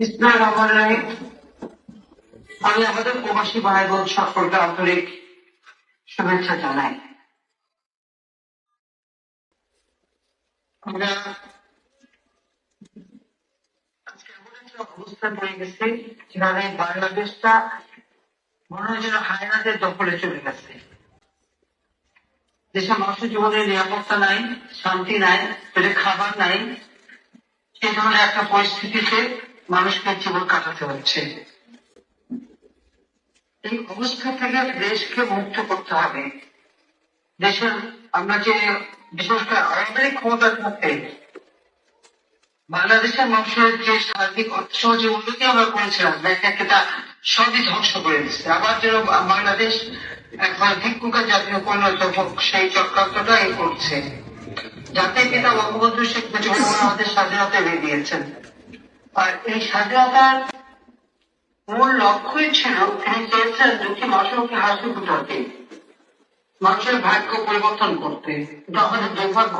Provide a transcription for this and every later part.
ইসলাম রহমানের আমি আমাদের প্রবাসী ভাই বোন সকলকে আন্তরিক শুভেচ্ছা জানাই। গেছে বাংলাদেশটা যেন হায়নাদের দখলে চলে গেছে। মানুষের জীবনের নিরাপত্তা নাই, শান্তি নাই খাবার নাই। এই ধরনের একটা পরিস্থিতিতে মানুষকে জীবন কাটাতে হচ্ছে। এই অবস্থা থেকে দেশকে মুক্ত করতে হবে। দেশের আমরা যে বিশেষ করে আওয়ামী ক্ষমতার থাকতে বাংলাদেশের মানুষের যে সার্বিক অর্থ যে উন্নতি আমরা করেছিলাম ব্যাংককে তা সবই ধ্বংস করে দিচ্ছে আবার যেন বাংলাদেশ একবার ভিক্ষুকের জাতীয় হোক সেই চক্রান্তটা এ করছে। জাতির পিতা বঙ্গবন্ধু শেখ মুজিবুর রহমান আমাদের স্বাধীনতা এনে দিয়েছেন। আর এই স্বাধীনতার মূল লক্ষ্যই ছিল তিনি চেয়েছেন দুঃখী মানুষকে হাসি ফুটাতে। মানুষের ভাগ্য পরিবর্তন করতে আমাদের দুর্ভাগ্য,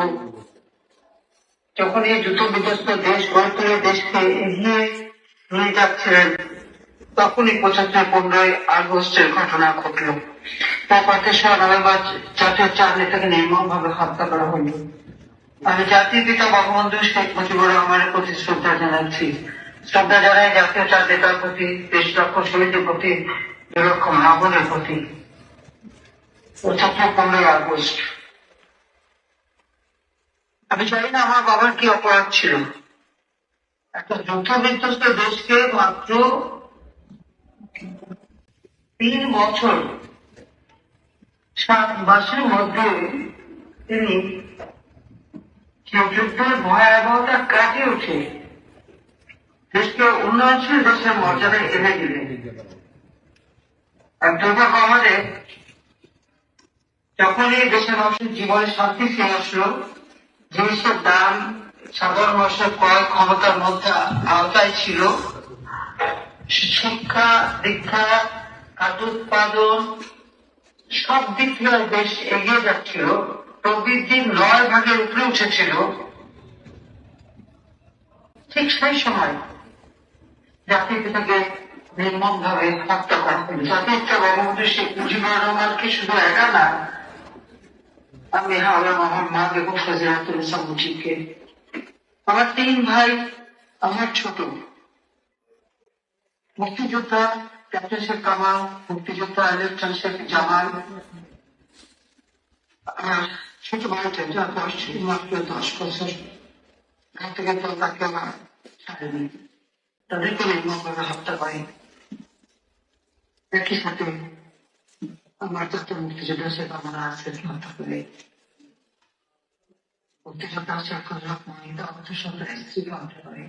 যখন এই যুদ্ধ বিধ্বস্ত দেশ গড়ে দেশকে এগিয়ে নিয়ে যাচ্ছিলেন, তখনই পঁচাত্তর পনেরোই আগস্টের ঘটনা ঘটল। তারপর তেসরা নভেম্বর জাতীয় চার নেতাকে নির্মম ভাবে হত্যা করা হল। আমি জাতির পিতা বঙ্গবন্ধু শেখ মুজিবুর রহমানের প্রতি শ্রদ্ধা জানাচ্ছি। শ্রদ্ধা জানাই জাতীয় চার নেতার প্রতি, দেশ লক্ষ শহীদের প্রতি দুই লক্ষ প্রতি। পঁচাত্তর পনেরোই আগস্ট। আমি জানি না আমার বাবার কি অপরাধ ছিল। একটা যুদ্ধ বিধ্বস্ত দেশকে মাত্র তিন বছর, সাত মাসের মধ্যে তিনি যুদ্ধের ভয়াবহতা কাটিয়ে উঠে। দেশকে উন্নয়নশীল দেশের মর্যাদায় এনে দিলেন। আর দুর্ভাগ্য আমাদের যখনই দেশের মানুষের জীবনে শান্তি ফিরে আসলো জিনিসের দাম, সাধারণ মানুষের ক্রয় ক্ষমতার মধ্যে আওতায় ছিল। শিক্ষা, দীক্ষা, খাদ্য উৎপাদন, সব দিক থেকে দেশ এগিয়ে যাচ্ছিল। প্রবৃদ্ধি নয় ভাগের উপরে উঠেছিল। ঠিক সেই সময় জাতির পিতাকে নির্মম ভাবে হত্যা করা হল। জাতির পিতা বঙ্গবন্ধু শেখ মুজিবুর রহমানকে শুধু একা না, আমি হাওড়া আমার মা বেগম ফজিলাতুল ইসলাম মুজিবকে, আমার তিন ভাই, আমার ছোট মুক্তিযোদ্ধা ক্যাপ্টেন শেখ কামাল, মুক্তিযোদ্ধা আলেকচান শেখ জামাল যার বয়স ছিল মাত্র দশ বছর। ঘর থেকে তো তাকে আমার ছাড়েনি তাদেরকে নির্মমভাবে হত্যা করে? একই সাথে আমার যত মুক্তিযোদ্ধা সে কামনা আছে হত্যা করে। মুক্তিযোদ্ধা শেখ ফজলক মহিলা অবশ্য স্ত্রীকে হত্যা করে।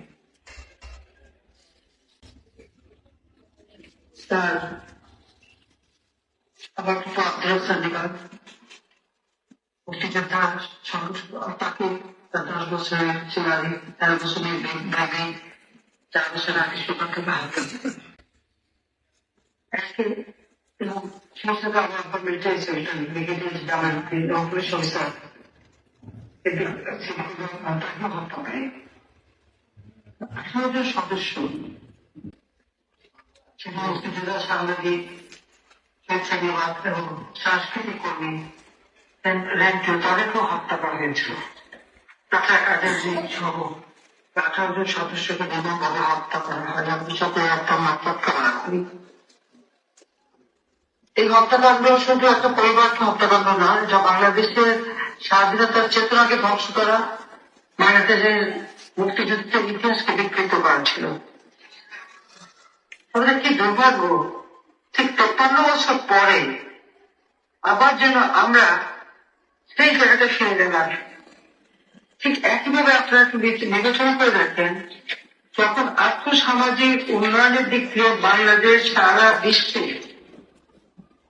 তার আবার কিন্তু আব্দুল সাদিকার মুক্তিযোদ্ধা তাকে দশ বছরের ছেলে তেরো বছরের ব্যাগে চার বছর আগে সেটা মুক্তিযোদ্ধা সাংবাদিক স্বেচ্ছাসেবক এবং সাংস্কৃতিক কর্মী র্যাঙ্ক তাদেরকেও হত্যা করা হয়েছিল সহ হত্যা করা হয় আমি সাথে একটা এই হত্যাকাণ্ড শুধু একটা হত্যাকাণ্ড না বাংলাদেশের স্বাধীনতার চেতনাকে ধ্বংস করা বাংলাদেশের মুক্তিযুদ্ধের ইতিহাসকে বিকৃত করা ছিল আমাদের কি দুর্ভাগ্য? ঠিক তেপ্পান্ন বছর পরে আবার যেন আমরা সেই জায়গাটা ফিরে গেলাম। ঠিক একইভাবে আপনারা একটু বিচ- বিবেচনা করে দেখেন, যখন আর্থসামাজিক উন্নয়নের দিক থেকে বাংলাদেশ সারা বিশ্বে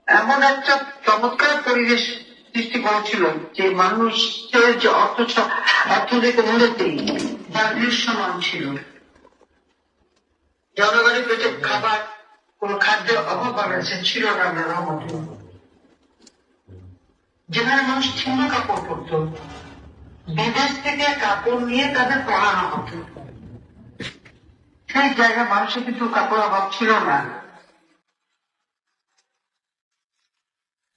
এমন একটা চমৎকার পরিবেশ সৃষ্টি করেছিল যে মানুষের যে অর্থ অর্থনৈতিক উন্নতি যা দৃশ্যমান ছিল। জনগণের পেটে খাবার, কোন খাদ্যের অভাব বাংলাদেশে ছিল না নানা রহমত যেখানে মানুষ ছিন্ন কাপড় পরত। বিদেশ থেকে কাপড় নিয়ে তাদের পড়ানো হতো। সেই জায়গায় মানুষের কিন্তু কাপড় অভাব ছিল না।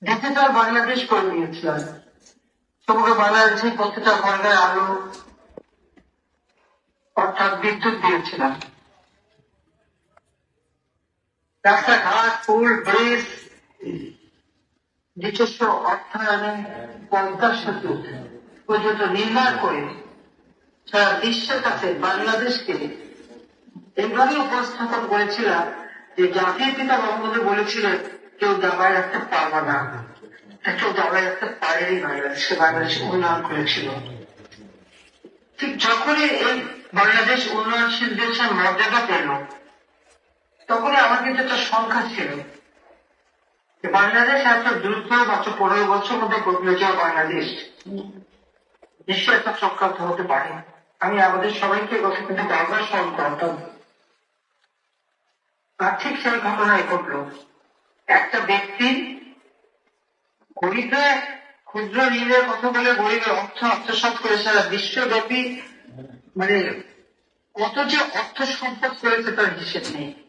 ডিজিটাল বাংলাদেশ করে নিয়েছিলাম। সমগ্র বাংলাদেশে প্রত্যেকটা ঘরে আলো, অর্থাৎ বিদ্যুৎ দিয়েছিলাম। রাস্তাঘাট, পুল, ব্রিজ নিজস্ব অর্থায়নে পদ্মা সেতু পর্যন্ত নির্মাণ করে সারা বিশ্বের কাছে বাংলাদেশকে এইভাবে উপস্থাপন করেছিলাম যে জাতির পিতা বঙ্গবন্ধু বলেছিলেন, কেউ দাবায় রাখতে পারবে না। কেউ দাবায় রাখতে পারেনি বাংলাদেশকে বাংলাদেশ উন্নয়ন করেছিল। ঠিক যখনই এই বাংলাদেশ উন্নয়নশীল দেশের মর্যাদা পেল, তখনই আমার কিন্তু একটা সংখ্যা ছিল বাংলাদেশ এত দ্রুত মাত্র পনেরো বছর মধ্যে বদলে বাংলাদেশ নিশ্চয় একটা চক্রান্ত হতে পারে। আমি আমাদের সবাইকে কিন্তু বারবার স্মরণ করতাম। আর ঠিক সেই ঘটনায় ঘটল। একটা ব্যক্তি গরিবে ক্ষুদ্র ঋণের কথা বলে গরিবের অর্থ আত্মসাৎ করে সারা বিশ্বব্যাপী মানে কত যে অর্থ সম্পদ করেছে তার হিসেব নেই।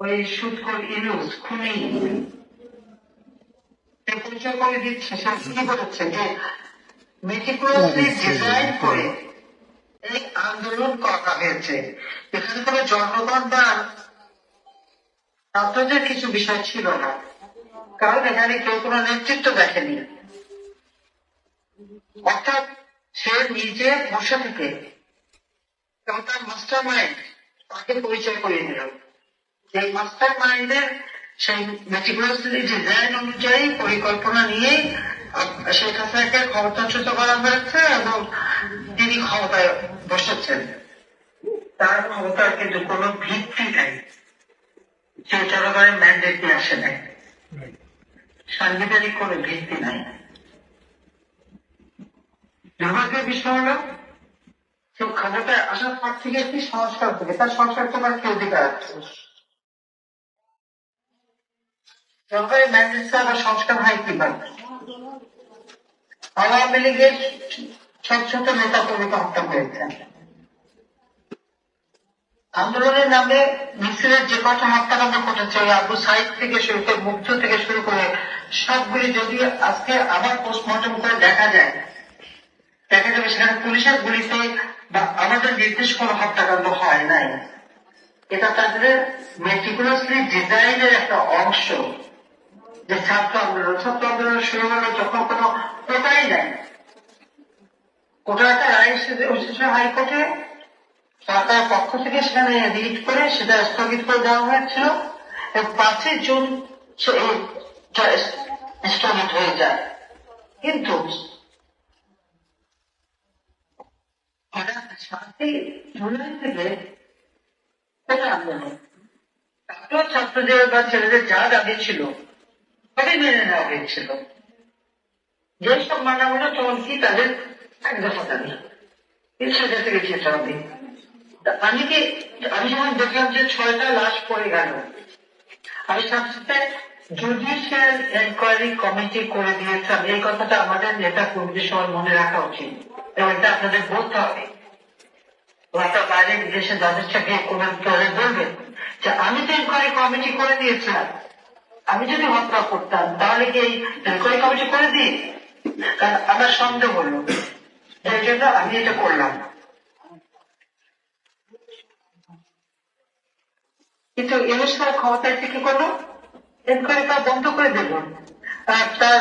ওই সুৎকর ইনুস খুনি। পরিচয় করে দিচ্ছে সে কি বলেছে? যে মেটিকুলাসলি ডিজাইন করে এই আন্দোলন করা হয়েছে। এখানে কোনো জনগণ বা ছাত্রদের কিছু বিষয় ছিল না। কারণ এখানে কেউ কোনো নেতৃত্ব দেখেনি। অর্থাৎ সে নিজে বসে থেকে এবং তার মাস্টার মাইন্ড তাকে পরিচয় করিয়ে দিল। এই মাস্টার মাইন্ডের সেই মেটিকুলাসলি ডিজাইন অনুযায়ী পরিকল্পনা নিয়ে শেখ হাসিনাকে ক্ষমতাচ্যুত করা হয়েছে এবং তিনি ক্ষমতায় বসেছেন। তার ক্ষমতার কিন্তু কোনো ভিত্তি নাই। সে জনগণের ম্যান্ডেট আসে নাই। সাংবিধানিক কোনো ভিত্তি নাই। দুর্ভাগ্যের বিষয় হলো সে ক্ষমতায় আসার পর থেকে একটি সংস্কার থেকে। তার সংস্কার করার কি অধিকার আছে। সরকারি ম্যান্ডেট আবার সংস্কার হয় কীভাবে আওয়ামী লীগের ছোট ছোট নেতা কর্মীকে হত্যা হয়েছে আন্দোলনের নামে মিছিলের যে কটা হত্যাকাণ্ড ঘটেছে আবু সাইদ থেকে শুরু করে মুগ্ধ থেকে শুরু করে সবগুলি যদি আজকে আবার পোস্টমর্টম করে দেখা যায়, দেখা যাবে সেখানে পুলিশের গুলিতে বা আমাদের নির্দেশ কোনো হত্যাকাণ্ড হয় নাই। এটা তাদের মেটিকুলাসলি ডিজাইনের একটা অংশ। যে ছাত্র আন্দোলন ছাত্র আন্দোলন শুরু হলো যখন কোনো কোটাই নাই, কোটা একটা রায় এসেছে হাইকোর্টে, সরকারের পক্ষ থেকে সেখানে রিট করে সেটা স্থগিত করে দেওয়া হয়েছিল। এবং পাঁচই জুন স্থগিত হয়ে যায়। কিন্তু সাতই জুলাই থেকে কোটা আন্দোলন। ছাত্র ছাত্রদের বা ছেলেদের যা দাবি ছিল সবই মেনে নেওয়া হয়েছিল। যেসব মানা হলো কি তাদের এক দফা দাবি। সেটা থেকে যেতে হবে। আমি কি, আমি যখন দেখলাম যে ছয়টা লাশ পড়ে গেল, আমি সাথে জুডিশিয়াল এনকোয়ারি কমিটি করে দিয়েছিলাম। এই কথাটা আমাদের নেতা কর্মীদের সবার মনে রাখা উচিত। এবং এটা আপনাদের বলতে হবে। একটা বাইরে বিদেশে যাদের সাথে কোনো দলে বলবেন যে আমি তো এনকোয়ারি কমিটি করে দিয়েছিলাম। আমি যদি হত্যা করতাম, তাহলে কি এই এনকোয়ারি কমিটি করে দিই? আমার সন্দেহ হলো। এই জন্য আমি এটা করলাম। কিন্তু তার ক্ষমতায় থেকে করল? এনকোয়ারি করা বন্ধ করে দিল আর তার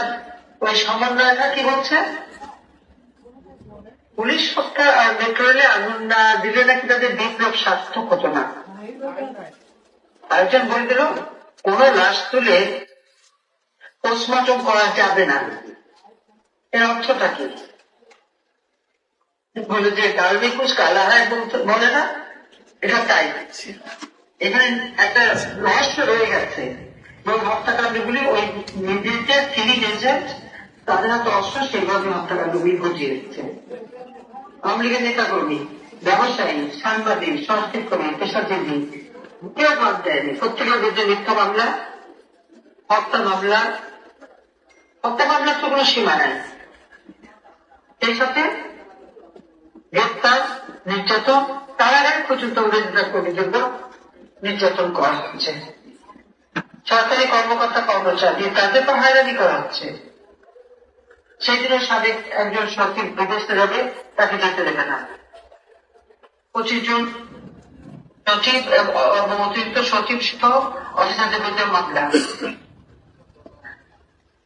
ওই সমন্বয়টা কি বলছে? পুলিশ হত্যা আর মেট্রোলে আগুন না দিলে নাকি তাদের বিপ্লব সার্থক হতো না। আরেকজন বলে দিল কোন লাশ তুলে পোস্টমর্টম করা যাবে না। এর অর্থটা কি? বলে যে ডালমি কুচ কালা হয় বলে না, এটা তাই। এখানে একটা রহস্য রয়ে গেছে। এবং হত্যাকাণ্ডগুলি ওই নির্দেশের তিনি এজেন্ট তাদের হাতে অস্ত্র, সেইভাবে হত্যাকাণ্ডগুলি ঘটিয়ে দিচ্ছে। আওয়ামী লীগের নেতা কর্মী ব্যবসায়ী, সাংবাদিক সংস্কৃত কর্মী পেশাজীবী কেউ বাদ দেয়নি। প্রত্যেকের বিরুদ্ধে মিথ্যা মামলা, হত্যা মামলা, হত্যা মামলার তো কোনো সীমা নাই। সেই সাথে গ্রেপ্তার, নির্যাতন, কারাগারে পর্যন্ত কর্মীদের উপর নির্যাতন করা হচ্ছে। সরকারি কর্মকর্তা কর্মচারী, তাদের তো হয়রানি করা হচ্ছে। জন্য সাবেক একজন সচিব বিদেশে যাবে, তাকে যেতে দেবে না। পঁচিশ জন সচিব অতিরিক্ত সচিব সহ বিরুদ্ধে মামলা।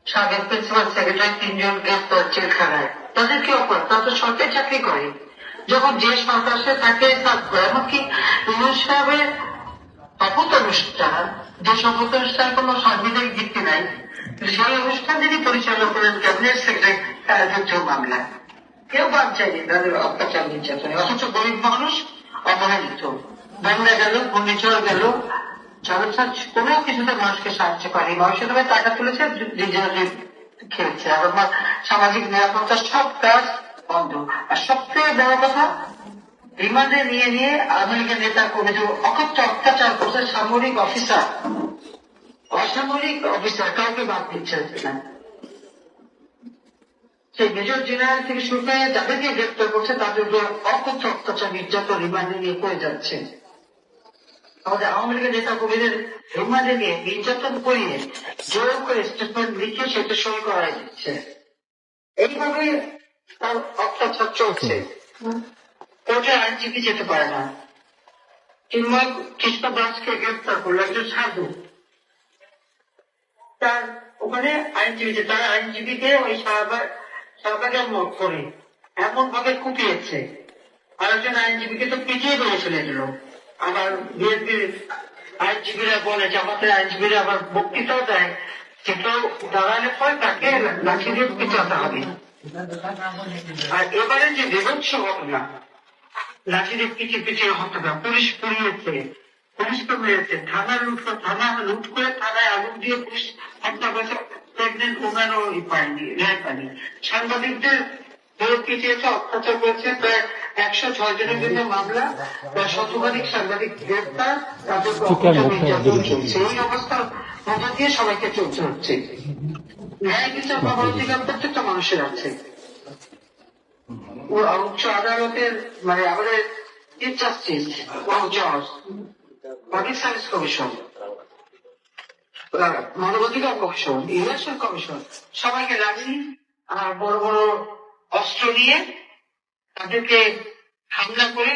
সাবেক প্রিন্সিপাল সেক্রেটারি তিনজন গ্রেফতার জেলখানায়। তাদের কি অপরাধ? তারা তো সরকারি চাকরি করে। যখন যে সরকার সে তাকে এমনকি ইউনুস সাহেবের অনুষ্ঠান যে শপথ অনুষ্ঠান কোন সাংবিধানিক ভিত্তি নাই, সেই অনুষ্ঠান যিনি পরিচালনা করেন, ক্যাবিনেট সেক্রেটারি, তারা যুদ্ধ মামলা। কেউ বাদ যায়নি, তাদের অত্যাচার নির্যাতনে। অথচ গরিব মানুষ অবহেলিত। বন্যা গেল ঘূর্ণিঝড় গেল। জনসার কোনো কিছুতে মানুষকে সাহায্য করেনি। মানুষের তবে টাকা তুলেছে নিজেরা খেয়েছে। আবার মা- সামাজিক নিরাপত্তার সব কাজ বন্ধ। আর সবথেকে বড় কথা, রিমান্ডে নিয়ে নিয়ে আওয়ামী লীগের নেতা কর্মীদের অকথ্য অত্যাচার করছে সামরিক অফিসার। অসামরিক অফিসার কাউকে বাদ দিচ্ছে সেই মেজর জেনারেল থেকে শুরু করে যাদেরকে গ্রেপ্তার করছে, তাদের উপর অকথ্য অত্যাচার, নির্যাতন, রিমান্ডে নিয়ে করে যাচ্ছে। আমাদের আওয়ামী লীগের নেতা রিমান্ডে নিয়ে নির্যাতন করিয়ে জোর করে স্টেটমেন্ট লিখে সেটা সই করা দিচ্ছে। এইভাবে তার অত্যাচার চলছে। কোর্টে আইনজীবী যেতে পারে না। চিন্ময় কৃষ্ণ দাসকে গ্রেপ্তার করল একজন সাধু। তার ওখানে আইনজীবী তার আইনজীবীকে ওই শাহবাগ শাহবাগে মত করে এমন ভাবে কুপিয়েছে। আরেকজন আইনজীবীকে তো পিটিয়ে করে ফেলে আবার বিএনপির আইনজীবীরা বলে আমাদের আইনজীবীরা আবার বক্তৃতাও দেয়। যে কেউ দাঁড়ালে পরে তাকে লাঠি দিয়ে পিটাতে হবে। আর এবারে যে বিভৎস ঘটনা, লাঠি দিয়ে পিছিয়ে পিছিয়ে হত্যা, পুলিশ পুড়িয়েছে পুলিশকে মেরেছে। থানা লুট করে, থানা লুট করে থানায় আগুন দিয়ে পুলিশ হত্যা করেছে। প্রেগনেন্ট ওম্যানও পায়নি, রেহাই পায়নি। সাংবাদিকদের ধরে পিটিয়েছে অত্যাচার করেছে প্রায় একশো ছয় জনের বিরুদ্ধে মামলা প্রায় শতভাধিক সাংবাদিক গ্রেপ্তার তাদের নির্যাতন চলছে। এই অবস্থার মধ্যে দিয়ে সবাইকে চলতে হচ্ছে। ন্যায় বিচার পাওয়ার অধিকার প্রত্যেকটা মানুষের আছে। ও উচ্চ আদালতের মানে আমাদের চিফ জাস্টিস ও জজ পাবলিক সার্ভিস কমিশন মানবাধিকার কমিশন ইলেকশন কমিশন সবাইকে রাজি আর বড় বড় অস্ত্র নিয়ে তাদেরকে হামলা করে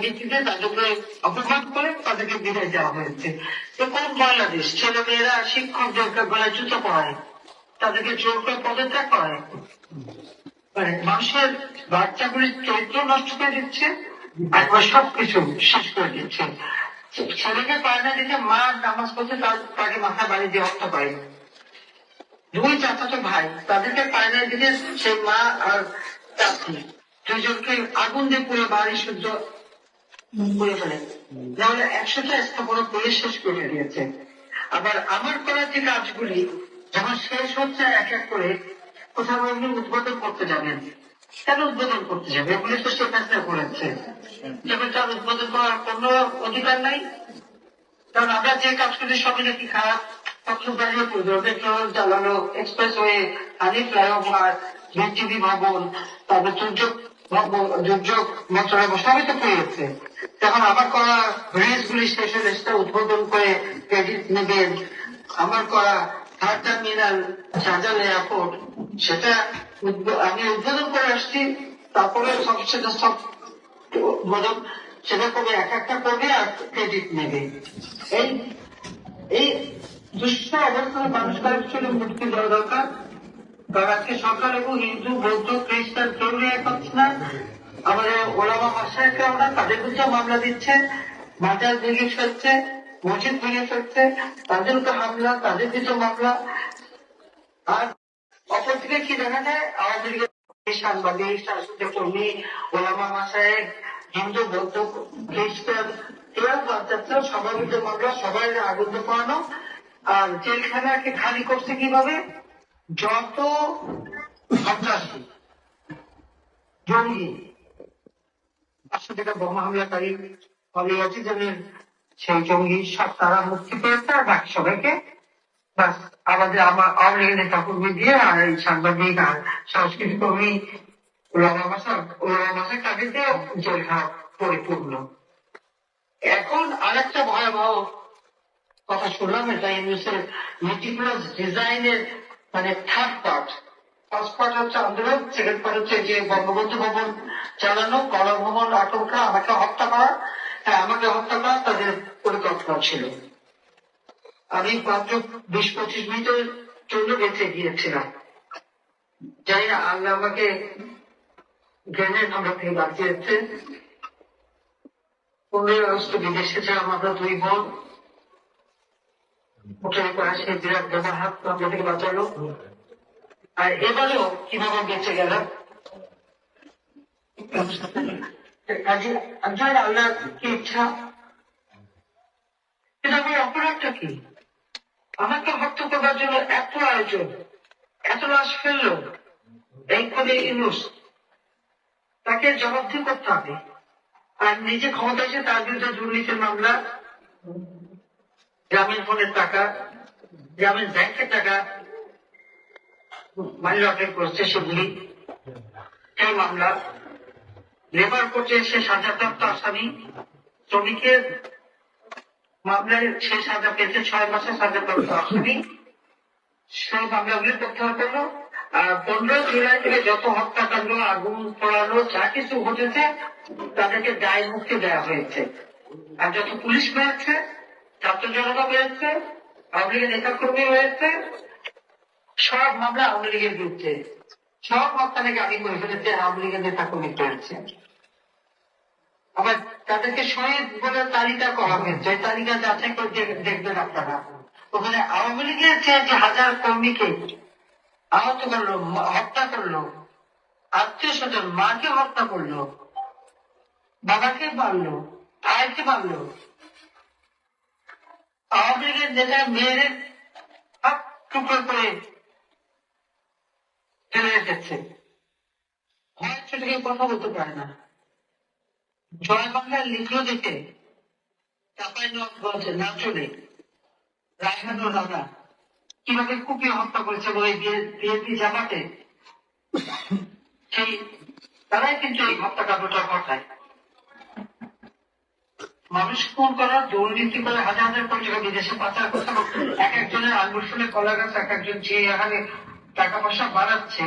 ভিত্তিতে তাদেরকে অপমান করে তাদেরকে বিদায় দেওয়া হয়েছে। তো কোন বাংলাদেশ? ছেলে মেয়েরা শিক্ষকদেরকে গলায় জুতো পড়ায় তাদেরকে জোর করে পদত্যাগ করায়। মানে মানুষের বাচ্চাগুলির চরিত্র নষ্ট করে দিচ্ছে একবার সবকিছু শেষ করে দিচ্ছে। ছেলেকে পায়না দিতে মা নামাজ পড়ছে তাকে মাথা বাড়ি দিয়ে হত্যা করে। দুই চাচাতো ভাই, তাদেরকে পায়না দিতে সেই মা আর চাচি। দুজনকে আগুন দিয়ে পুরো বাড়ি শুদ্ধ করে ফেলে। নাহলে একশোটা স্থাপনা পুলিশ শেষ করে দিয়েছে। আবার আমার করা যে কাজগুলি, যখন শেষ হচ্ছে এক এক করে, কোথাও আপনি উদ্বোধন করতে যাবেন কেন উদ্বোধন করতে যাবে? এগুলি তো সে ফেসলা করেছে। যেমন তার উদ্বোধন করার কোনো অধিকার নাই? কারণ আমরা যে কাজগুলি করি সবই নাকি খারাপ পেট্রোল চালানো এক্সপ্রেস ওয়ে হানি ফ্লাইওভার ভবন, তারপর দুর্যোগ দুর্যোগ আবার করা ব্রিজ হলে সেটা উদ্বোধন করে ক্রেডিট নেবেন। আমার করা থার্ড টার্মিনাল শাহজাহান এয়ারপোর্ট সেটা আমি উদ্বোধন করে আসছি, তারপরে সব সেটা সব উদ্বোধন, সেটা করবে এক একটা করবে আর ক্রেডিট নেবে। এই এই দুষ্ট অবস্থায় মানুষ কালেকশনে মুক্তি দেওয়া দরকার? কারণ আজকে সরকার এবং হিন্দু, বৌদ্ধ, খ্রিস্টান কেউ রেয়ার পাচ্ছে না। আমাদের ওলামা মাসায়কেও না, তাদের বিরুদ্ধে মামলা দিচ্ছে বাজার ভেঙে ফেলছে, মসজিদ ভেঙে ফেলছে, তাদের উপর হামলা, তাদের বিরুদ্ধে মামলা। আর অপরদিকে কি দেখা যায়? আওয়ামী লীগের সাংবাদিক সাংস্কৃতিক কর্মী, ওলামা মাসায় হিন্দু, বৌদ্ধ, খ্রিস্টান এরাও বাদ যাচ্ছে সবার মধ্যে মামলা সবাই আগুন করানো আর জেলখানাকে খালি করছে কীভাবে? যত সন্ত্রাসী, জঙ্গি পাঁচশো টাকা বোমা হামলাকারী ফলে অলিয়াজিজনের সেই জঙ্গি সব তারা মুক্তি পেয়েছে, আর বাকি সবাইকে আমাদের আমার আওয়ামী নেতা কর্মী দিয়ে আর এই সাংবাদিক আর সংস্কৃতি কর্মী ওলামা ভাষা ওলামা ভাষা তাদের দিয়ে জেলখানা পরিপূর্ণ। এখন আরেকটা ভয়াবহ কথা শুনলাম এটা ইউনিসের মেটিকুলাস ডিজাইনের মানে থার্ড পার্ট ফার্স্ট পার্ট হচ্ছে আন্দোলন সেকেন্ড পার্ট হচ্ছে যে বঙ্গবন্ধু ভবন চালানো গণভবন আটকা আমাকে হত্যা করা। হ্যাঁ আমাকে হত্যা করা তাদের পরিকল্পনা ছিল। আমি মাত্র বিশ পঁচিশ মিনিটের জন্য বেঁচে গিয়েছিলাম। জানি না, আল্লাহ আমাকে গ্রেনেড হামলা থেকে বাঁচিয়েছে। পনেরোই আগস্ট বিদেশে ছিলাম আমরা দুই বোন। বিরাট দেবার হাত হামলা থেকে বাঁচালো আর এবারেও কীভাবে বেঁচে আমাকে হত্যা করবার জন্য এত আয়োজন, এত লাশ ফেলল এই করে ইনুস তাকে জবাবদি করতে হবে। আর নিজে ক্ষমতা এসে তার বিরুদ্ধে দুর্নীতির মামলা গ্রামীণ ফোনের টাকা, গ্রামীণ ব্যাংকের টাকা মানি লন্ডারিং করছে সেগুলি। এই মামলা লেবার কোর্টে সে সাজাপ্রাপ্ত আসামি, শ্রমিকের মামলায় সে সাজা পেয়েছে ছয় মাসের সাজাপ্রাপ্ত আসামি। সেই মামলাগুলি প্রত্যাহার করল। আর পনেরো জুলাই থেকে যত হত্যাকাণ্ড, আগুন পড়ানো, যা কিছু ঘটেছে, তাদেরকে দায় মুক্তি দেওয়া হয়েছে। আর যত পুলিশ বেড়েছে ছাত্র জনতা বেড়েছে আওয়ামী লীগের নেতা কর্মী হয়েছে, সব মামলা আওয়ামী লীগের বিরুদ্ধে। সব হত্যা থেকে আগে করে ফেলেছে আওয়ামী লীগের নেতা কর্মী পেয়েছে আবার তাদেরকে শহীদ বলে তালিকা করা হয়েছে। তালিকা যাচাই করে দেখবেন আপনারা। ওখানে আওয়ামী লীগের যে হাজার কর্মীকে আহত করল হত্যা করল, আত্মীয় স্বজন, মাকে হত্যা করল, বাবাকে মারলো ভাইকে মারলো আওয়ামী লীগের নেতা মেয়েদের হাত টুকরো করে ফেলে রেখেছে ভয় ছোট কথা বলতে পারে না। জয় বাংলা লিখলো দেখে চাপাই নবাবগঞ্জে না চলে। রায়হান ও রানা কীভাবে কুপিয়ে হত্যা করেছে ওই বিএনপি জামাতে? সেই, তারাই কিন্তু এই হত্যাকাণ্ডটা ঘটায়। মানুষ খুন করা, দুর্নীতি করে হাজার হাজার কোটি টাকা বিদেশে পাচার করতে এক একজনের আঙ্গুর ফুলে কলা গাছ, এক একজন যে এখানে টাকা পয়সা বাড়াচ্ছে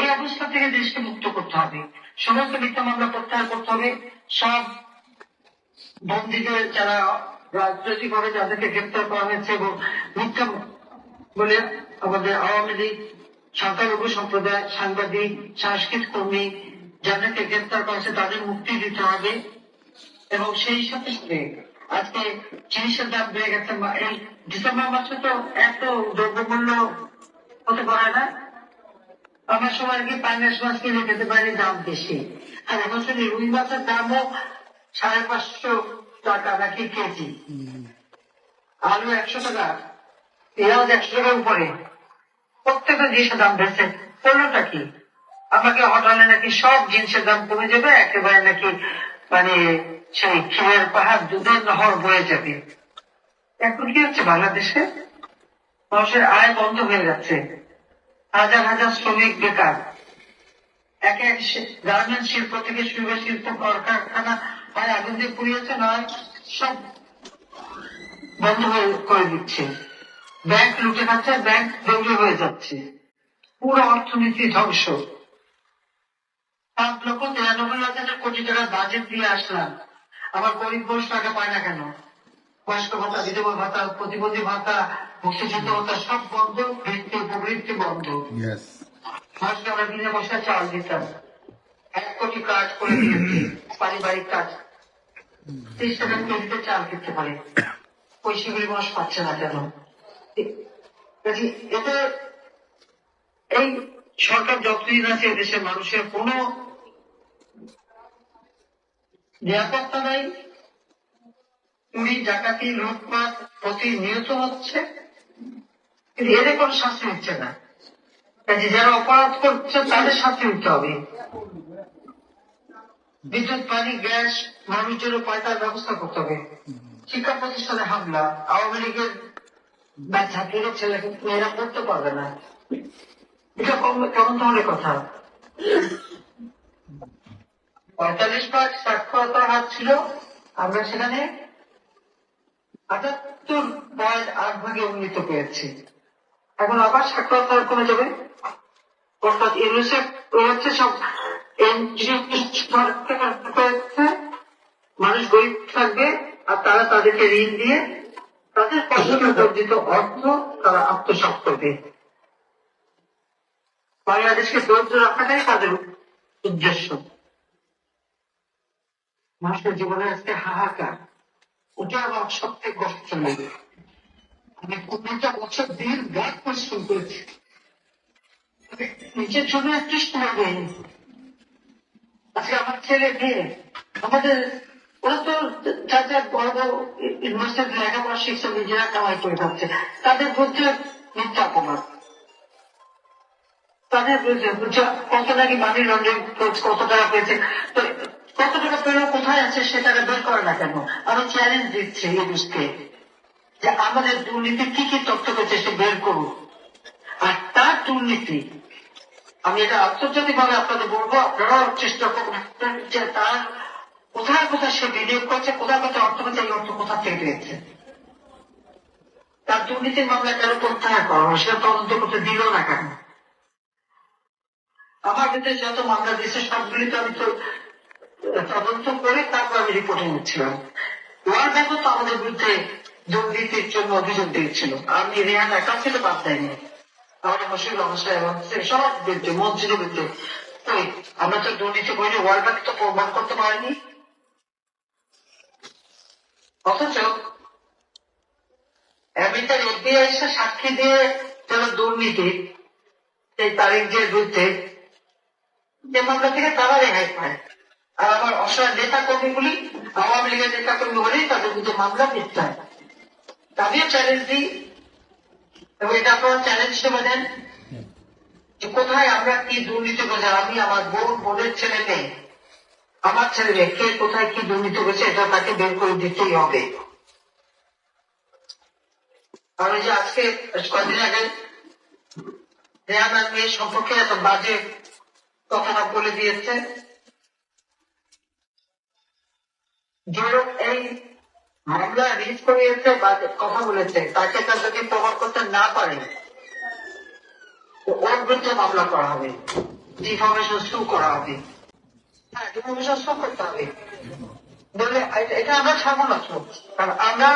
এই অবস্থা থেকে দেশকে মুক্ত করতে হবে? সমস্ত মিথ্যা মামলা প্রত্যাহার করতে হবে। সব বন্দীদের যারা রাজনৈতিক ভাবে যাদেরকে গ্রেপ্তার করা হয়েছে এবং মিথ্যা বলে আমাদের আওয়ামী লীগ সংখ্যালঘু সম্প্রদায় সাংবাদিক, সাংস্কৃতিক কর্মী, যাদেরকে গ্রেপ্তার করা হয়েছে, তাদের মুক্তি দিতে হবে। এবং সেই সাথে সাথে আজকে জিনিসের দাম বেড়ে গেছে এই ডিসেম্বর মাসে তো এত দ্রব্যমূল্য হতে পারে না। আমার সময় আগে পাঙ্গাস মাছ কিনে খেতে পারি, দাম বেশি। আর এবছর রুই মাছের দামও সাড়ে পাঁচশো টাকা নাকি কেজি। আলু একশো টাকা, পেঁয়াজ একশো টাকার উপরে। প্রত্যেকটা জিনিসের দাম বেড়েছে। করলোটা কি? আমাকে হটালে নাকি সব জিনিসের দাম কমে যাবে, একেবারে নাকি মানে সেই ক্ষীরের পাহাড় দুধের নহর বয়ে যাবে। এখন কি হচ্ছে বাংলাদেশে? মানুষের আয় বন্ধ হয়ে যাচ্ছে। হাজার হাজার শ্রমিক বেকার। এক এক গার্মেন্ট শিল্প থেকে শুরু করে শিল্প কলকারখানা হয় আগুন দিয়ে পুড়িয়েছে নয়, সব বন্ধ হয়ে করে দিচ্ছে। ব্যাংক লুটে খাচ্ছে, ব্যাংক দেউলে হয়ে যাচ্ছে। পুরো অর্থনীতি ধ্বংস। সাত লক্ষ তিরানব্বই হাজার কোটি টাকা বাজেট দিয়ে আসলাম। আমার গরিব বয়স টাকা পায় না কেন? বয়স্ক ভাতা বিধবা ভাতা প্রতিবন্ধী ভাতা মুক্তিযুদ্ধ ভাতা সব বন্ধ বৃত্তি প্রবৃত্তি বন্ধ. মাসে আমরা বিনা পয়সা চাল দিতাম। এক কোটি কাজ করে দিয়েছি পারিবারিক কাজ। ত্রিশ টাকা কেজিতে চাল কিনতে পারে। ওই সেগুলি মানুষ পাচ্ছে না কেন? এতে এই সরকার যতদিন আছে দেশের মানুষের কোনো নিরাপত্তা নাই চুরি ডাকাতি, লুটপাট প্রতিনিয়ত হচ্ছে। এদের কোনো শাস্তি হচ্ছে না। কাজে যারা অপরাধ করছে, তাদের শাস্তি দিতে হবে। বিদ্যুৎ, পানি, গ্যাস মানুষের পাল্টার ব্যবস্থা করতে হবে। শিক্ষা প্রতিষ্ঠানে হামলা, আওয়ামী লীগের বা ছাত্রীরা ছেলে মেয়েরা করতে পারবে না। এটা কেমন ধরনের কথা? পঁয়তাল্লিশ ভাগ সাক্ষরতার হার ছিল। আমরা সেখানে আটাত্তর পয়েন্ট আট ভাগে উন্নীত পেয়েছি এখন আবার সাক্ষরতা কমে যাবে। অর্থাৎ ইউনিসেফ হচ্ছে সব মানুষ গরিব থাকবে আর তারা তাদেরকে ঋণ দিয়ে তাদের কষ্ট অর্জিত অর্থ তারা আত্মসাৎ করবে বাংলাদেশকে দরিদ্র রাখাটাই তাদের উদ্দেশ্য। মানুষের জীবনে আজকে হাহাকার। ওটা আমার সব থেকে কষ্ট লাগে আমি পনেরোটা বছর দিন গাছ পরিশ্রম করেছি। নিজের জন্য একটু সময় দেয়নি আজকে আমার ছেলে মেয়ে আমাদের ওরা তো যাদের বড় বড় ইউনিভার্সিটি লেখাপড়া শিখছে নিজেরা কামাই করে খাচ্ছে। তাদের বিরুদ্ধে মিথ্যা অপমান তাদের বিরুদ্ধে বুঝছ, কত নাকি মানি লন্ড্রিং কত টাকা পেয়েছে তো কত টাকা পেলেও কোথায় আছে সে টাকা বের করে না কেন? আমি চ্যালেঞ্জ দিচ্ছি ইউনুসকে যে আমাদের দুর্নীতি কি কি তথ্য পেয়েছে সে বের করুন। আর তার দুর্নীতি, আমি এটা আন্তর্জাতিক ভাবে আপনাদের বলব, আপনারাও চেষ্টা করুন। যে তার কোথায় কোথায় সে বিনিয়োগ করছে, কোথায় কোথায় অর্থ পেয়েছে, এই অর্থ কোথা থেকে পেয়েছে? তার দুর্নীতির মামলা কেন প্রত্যাহার করা সেটা তদন্ত করতে দিল না কেন? আমার বিরুদ্ধে যত মামলা দিয়েছে সবগুলি তো আমি তো তদন্ত করে তারপর আমি রিপোর্টে নিচ্ছিলাম ওয়ার্ল্ড ব্যাংকও তো আমাদের বিরুদ্ধে দুর্নীতির জন্য অভিযোগ দিয়েছিল। আমি রেহান একা ছিল বাদ দেয়নি। আমাদের মুশির অবস্থায় সবার বিরুদ্ধে বিরুদ্ধে আমরা তো দুর্নীতি করিনি, ওয়ার্ল্ড ব্যাংক তো প্রমাণ করতে অথচ আমেরিকার এফবিআই এসে সাক্ষী দিয়ে যারা দুর্নীতি, সেই তারিখ বিরুদ্ধে যে মামলা থেকে তারা রেহাই পায়। আর আমার অসহায় নেতা কর্মীগুলি আওয়ামী লীগের নেতা কর্মী হলেই তাদের বিরুদ্ধে মামলা মিথ্যায় আমিও চ্যালেঞ্জ দিই এবং এটা আপনারা চ্যালেঞ্জ হিসেবে নেন। যে কোথায় আমরা কি দুর্নীতি করেছি? আমি আমার বোন বোনের ছেলে মেয়ে আমার ছেলে মেয়ে কে কোথায় কি দুর্নীতি করেছে, এটা তাকে বের করে দিতেই হবে। আর যে আজকে কদিন আগে, রেহান সম্পর্কে এত বাজে কথাটা বলে দিয়েছে। যে এই মামলা রিলিজ করিয়েছে বা কথা বলেছে, তাকে তার যদি প্রমাণ করতে না পারে ওর বিরুদ্ধে মামলা করা হবে সু করা হবে। হ্যাঁ সু করতে হবে। বলে, এটা- আমরা ছাড়বো না তো কারণ আমরা,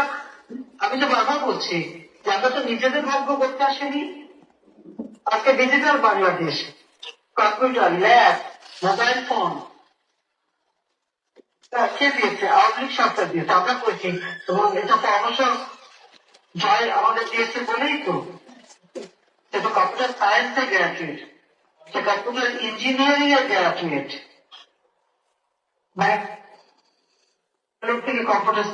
আমি তো বারবার বলছি যে আমরা তো নিজেদের ভাগ্য করতে আসিনি। আজকে digital Bangladesh computer lab mobile phone কে দিয়েছে? আওয়ামী সরকার দিয়েছে। আমরা করেছি। এবং এটা অবশ্য জয় আমাদের দিয়েছে বলেই তো। তো কম্পিউটার সায়েন্স গ্রাজুয়েট সে কম্পিউটার ইঞ্জিনিয়ারিং এর গ্রাজুয়েট মানে থেকে কম্পিউটার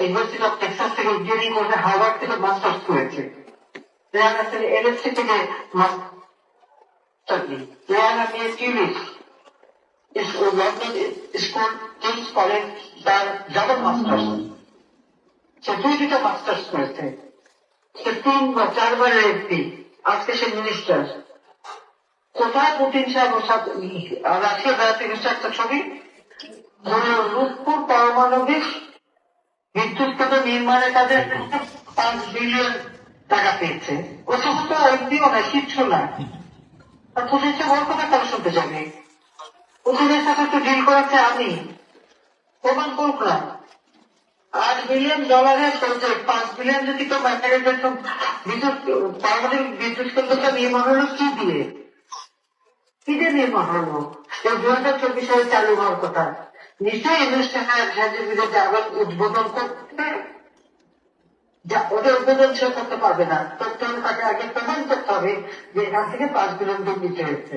ইউনিভার্সিটি অফ টেক্সাস থেকে ইঞ্জিনিয়ারিং করে হার্ভার্ড থেকে মাস্টার্স করেছে। রেহানা থেকে এলএসসি থেকে মাস্টার রেহানা নিয়ে Tulip London school King's college তার ডাবল মাস্টার্স সে দুই দুটো মাস্টার্স করেছে সে তিন বা চারবার এমপি আজকে সে মিনিস্টার কোথায় পুতিন সাহেব ওর সাথে রাশিয়া বেড়াতে গেছে একটা ছবি রূপপুর পারমাণবিক বিদ্যুৎ কেন্দ্র নির্মাণে তাদের পাঁচ বিলিয়ন টাকা পেয়েছে। ও সমস্ত এমপিও না কিচ্ছু না। পুতিন সাহেব ওর কথা কেন শুনতে যাবে? পুতিনের সাথে তো ডিল করেছে আমি। প্রমাণ করুক না আট বিলিয়ন ডলারের প্রজেক্ট পাঁচ বিলিয়ন যদি কেউ ব্যাটারি বিদ্যুৎ পারমাণবিক বিদ্যুৎ কেন্দ্রটা নির্মাণ হলো কি দিয়ে? কি দিয়ে নির্মাণ হলো? এই দু হাজার চব্বিশ সালে চালু হওয়ার কথা। নিশ্চয়ই অনুষ্ঠানে রাজ্যের বিরুদ্ধে আবার উদ্বোধন করতে। যা ওদের উদ্বোধন সে করতে পারবে না। হলে তাকে আগে প্রমাণ করতে হবে যে এখান থেকে পাঁচ বিলিয়ন দুর্নীতি হয়েছে.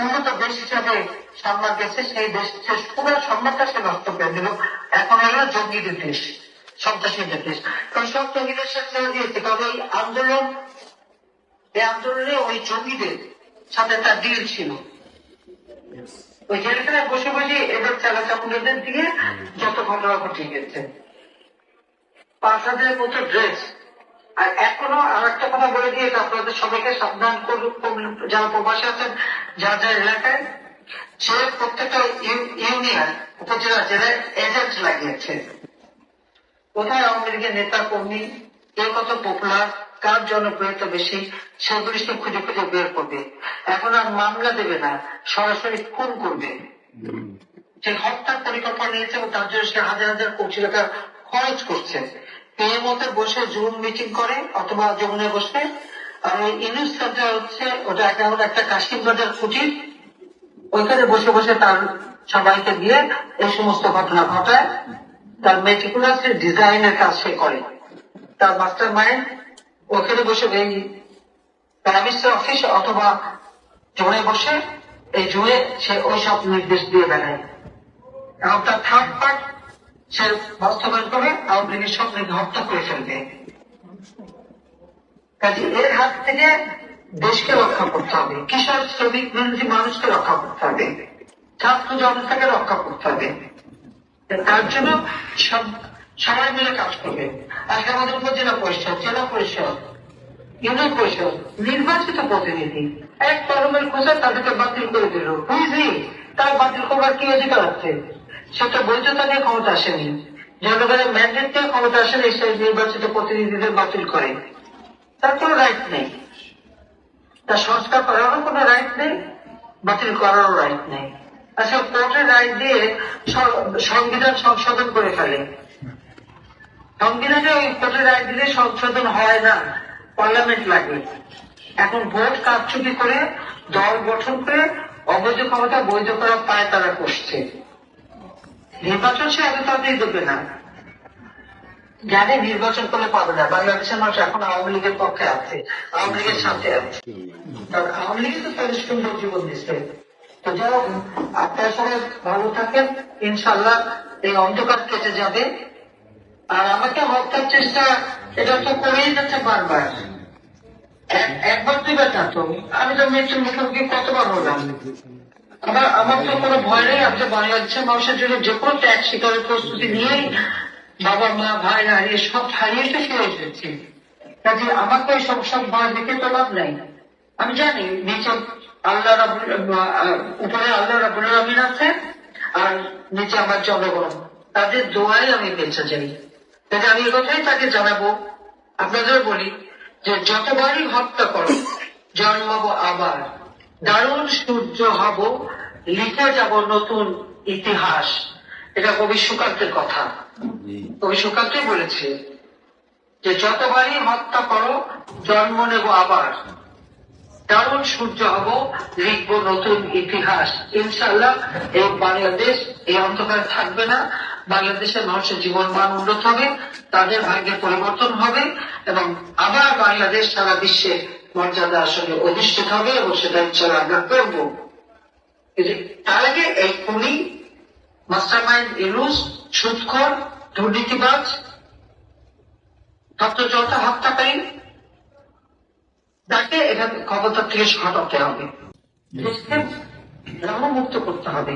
উন্নত দেশ হিসাবে সম্মান গেছে সেই দেশ পুরো সম্মানটা সে নষ্ট করে দিল। এখন হলো জঙ্গিদের দেশ সন্ত্রাসীদের দেশ। কারণ সব জঙ্গিদের সাথে দিয়েছে। কারণ এই আন্দোলন এই আন্দোলনে ওই জঙ্গিদের সাথে তার ডিল ছিল। ওই জেলখানায় বসে বসে এদের চালা চাপুরেদের দিয়ে যত ঘটনা ঘটে গেছে। পাঁচ হাজারের মতো ড্রেস আর এখনও আর একটা কথা বলে দিয়ে আপনাদের সবাইকে সাবধান করুন যারা প্রবাসী আছেন যার যার এলাকায় সে প্রত্যেকটা ইউনিয়ন উপজেলা জেলায় এজেন্ট লাগিয়েছে। কোথায় আওয়ামী লীগের নেতা কর্মী কে কত পপুলার কার জনপ্রিয়তা বেশি সে খুঁজে খুঁজে বের করবে। এখন আর মামলা দেবে না সরাসরি খুন করবে। যে হত্যার পরিকল্পনা নিয়েছে এবং তার জন্য সে হাজার হাজার কোটি টাকা খরচ করছে। পেয়েমতে বসে জুম মিটিং করে অথবা যমুনে বসে। আর ওই ইউনিস সেন্টার হচ্ছে, ওটা একটা কাশিম বাজার কুটির ওইখানে বসে বসে তার সবাইকে দিয়ে এই সমস্ত ঘটনা ঘটায়। তার মেটিকুলাস ডিজাইনের কাজ সে করে। তার মাস্টার মাইন্ড, ওখানে বসে এই প্রাইম মিনিস্টার অফিস অথবা জোরে বসে, এই জুয়ে সে ওই সব নির্দেশ দিয়ে বেড়ায়। এবং তার থার্ড পার্ট সে বাস্তবায়ন করে আওয়ামী লীগের সব হত্যা করে ফেলবে। কাজে এর হাত থেকে দেশকে রক্ষা করতে হবে কৃষক শ্রমিক মেহনতি মানুষকে রক্ষা করতে হবে, ছাত্র জনতাকে রক্ষা করতে হবে। তার জন্য সব সবাই মিলে কাজ করবে। আজকে আমাদের উপজেলা পরিষদ, জেলা পরিষদ, ইউনিয়ন পরিষদ, নির্বাচিত প্রতিনিধি, এক কলমের খোঁজা তাদেরকে বাতিল করে দিল। বুঝলি? তার বাতিল করবার কি অধিকার আছে? সেটা বৈধতা নিয়ে ক্ষমতা আসেনি। জনগণের ম্যান্ডেট নিয়ে ক্ষমতা আসেনি, সেই নির্বাচিত প্রতিনিধিদের বাতিল করে। তার কোনো রাইট নেই। তার সংস্কার করারও কোনো রাইট নেই, বাতিল করারও রাইট নেই। আচ্ছা কোর্টের রাইট দিয়ে সংবিধান সংশোধন করে ফেলে। সংবিধানে ওই কোর্টের রায় দিলে সংশোধন হয় না। পার্লামেন্ট লাগে। এখন ভোট কারচুপি করে দল গঠন করে অবৈধ ক্ষমতা বৈধ করা পায় তারা করছে। নির্বাচন সে এত তাড়াতাড়ি দেবে না। জানে নির্বাচন করলে পাবে না। বাংলাদেশের মানুষ এখন আওয়ামী লীগের পক্ষে আছে, আওয়ামী লীগের সাথে আছে। কারণ আওয়ামী লীগ তো তাদের সুন্দর জীবন দিচ্ছে। তো যাই হোক, আপনারা সবাই ভালো থাকেন। ইনশাল্লাহ এই অন্ধকার কেটে যাবে। আর আমাকে হত্যার চেষ্টা, এটা তো করেই যাচ্ছে বারবার। একবার দুইবার না তো। আমি তো মৃত্যুর মুখোমুখি কতবার হলাম? আমার আমার তো কোনো ভয় নেই আমি তো বাংলাদেশের মানুষের জন্য যে কোনো ত্যাগ স্বীকারের প্রস্তুতি নিয়েই বাবা, মা, ভাই হারিয়ে সব হারিয়ে তো ফিরে এসেছি। কাজে আমাকে সব সব ভয় দেখে তো লাভ নাই। আমি জানি নিচে আল্লাহ উপরে আল্লাহ রাবুল আলমিন আছে আর নিচে আমার জনগণ। তাদের দোয়াই আমি বেঁচে যাই। তাহলে আমি কথাই তাকে জানাব। আপনাদের বলি যে যতবারই হত্যা করো, জন্মাবো আবার। দারুণ সূর্য হব লিখে যাব নতুন ইতিহাস। এটা কবি সুকান্তের কথা। কবি সুকান্তই বলেছে যে যতবারই হত্যা করো জন্ম নেব আবার। দারুণ সূর্য হব লিখব নতুন ইতিহাস। ইনশাল্লাহ এই বাংলাদেশ এই অন্ধকার থাকবে না। বাংলাদেশের মানুষের জীবন মান উন্নত হবে তাদের ভাগ্যের পরিবর্তন হবে এবং আবার বাংলাদেশ সারা বিশ্বে মর্যাদা আসলে অধিষ্ঠিত হবে এবং সেটা ইনশাল্লাহ আমরা করব। তার আগে এই খুনি মাস্টার মাইন্ড ইউনুস সুৎখর দুর্নীতিবাজ ছাত্র জনতা হত্যাকারী তাকে এখান ক্ষমতা থেকে সরাতে হবে। মুক্ত করতে হবে।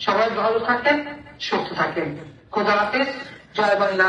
সবাই ভালো থাকেন সুস্থ থাকেন। খোদা হাফেজ। জয় বাংলা